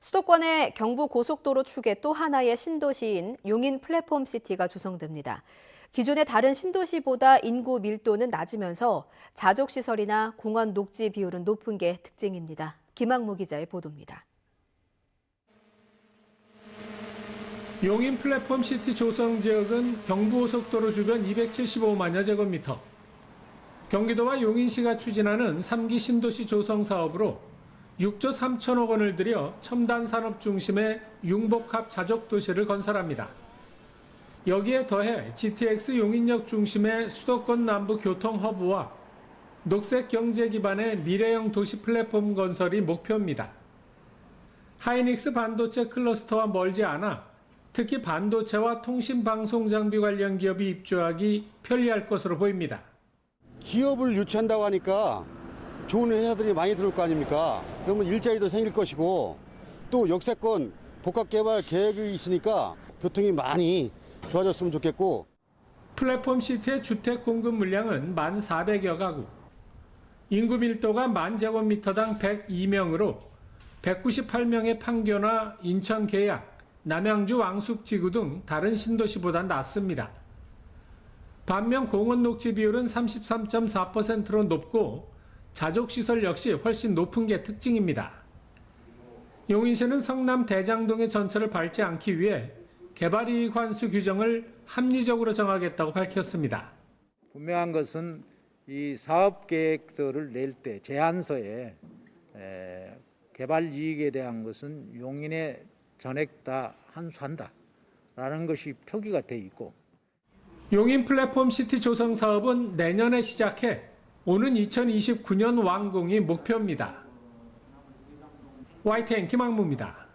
수도권의 경부 고속도로 축의 또 하나의 신도시인 용인 플랫폼 시티가 조성됩니다. 기존의 다른 신도시보다 인구 밀도는 낮으면서 자족 시설이나 공원 녹지 비율은 높은 게 특징입니다. 김학무 기자의 보도입니다. 용인 플랫폼 시티 조성 지역은 경부고속도로 주변 275만여 제곱미터. 경기도와 용인시가 추진하는 3기 신도시 조성 사업으로 6조 3천억 원을 들여 첨단 산업 중심의 융복합 자족 도시를 건설합니다. 여기에 더해 GTX 용인역 중심의 수도권 남부 교통 허브와 녹색 경제 기반의 미래형 도시 플랫폼 건설이 목표입니다. 하이닉스 반도체 클러스터와 멀지 않아 특히 반도체와 통신 방송 장비 관련 기업이 입주하기 편리할 것으로 보입니다. 기업을 유치한다고 하니까 좋은 회사들이 많이 들어올 거 아닙니까? 그러면 일자리도 생길 것이고 또 역세권 복합개발 계획이 있으니까 교통이 많이 좋아졌으면 좋겠고 플랫폼 시티의 주택 공급 물량은 1,400여 가구. 인구 밀도가 만 제곱미터당 102명으로 198명의 판교나 인천 계약, 남양주 왕숙지구 등 다른 신도시보다 낮습니다. 반면 공원 녹지 비율은 33.4%로 높고 자족시설 역시 훨씬 높은 게 특징입니다. 용인시는 성남 대장동의 전철을 밟지 않기 위해 개발이익 환수 규정을 합리적으로 정하겠다고 밝혔습니다. 분명한 것은 이 사업 계획서를 낼 때 제안서에 에, 개발 이익에 대한 것은 용인에 전액 다 환수한다라는 것이 표기가 돼 있고 용인 플랫폼 시티 조성 사업은 내년에 시작해 오는 2029년 완공이 목표입니다. YTN 김학무입니다.